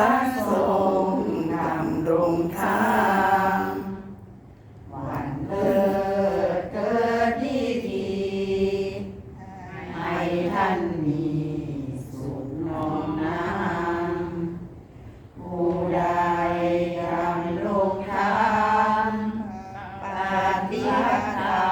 พระทรงนำรงทางวันเกิดเกิดดีดีให้ท่านมีสุขนองน้ำผู้ใดยำลงทางปฏิทา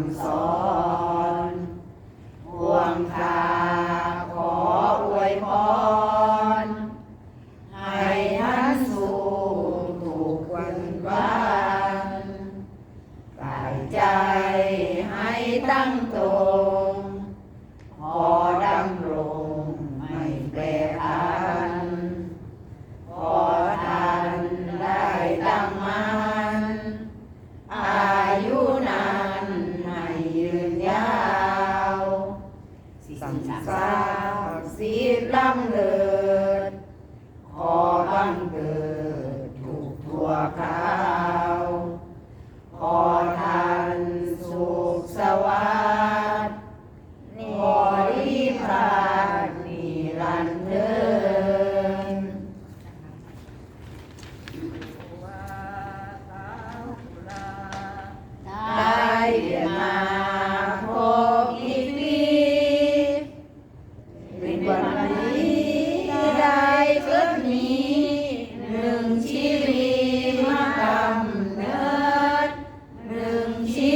ำสอนห่วงทา สางสีลังเลิศขอบังเกิดถูกทั่วข้าว ขอทานสุขสวัสด Sí.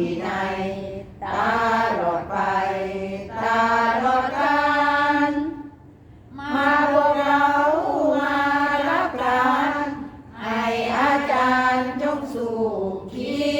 ที่ไหนตาหลอดไป ตาหลอดกันมาพวกเรามารับการให้อาจารย์จงสู่คิด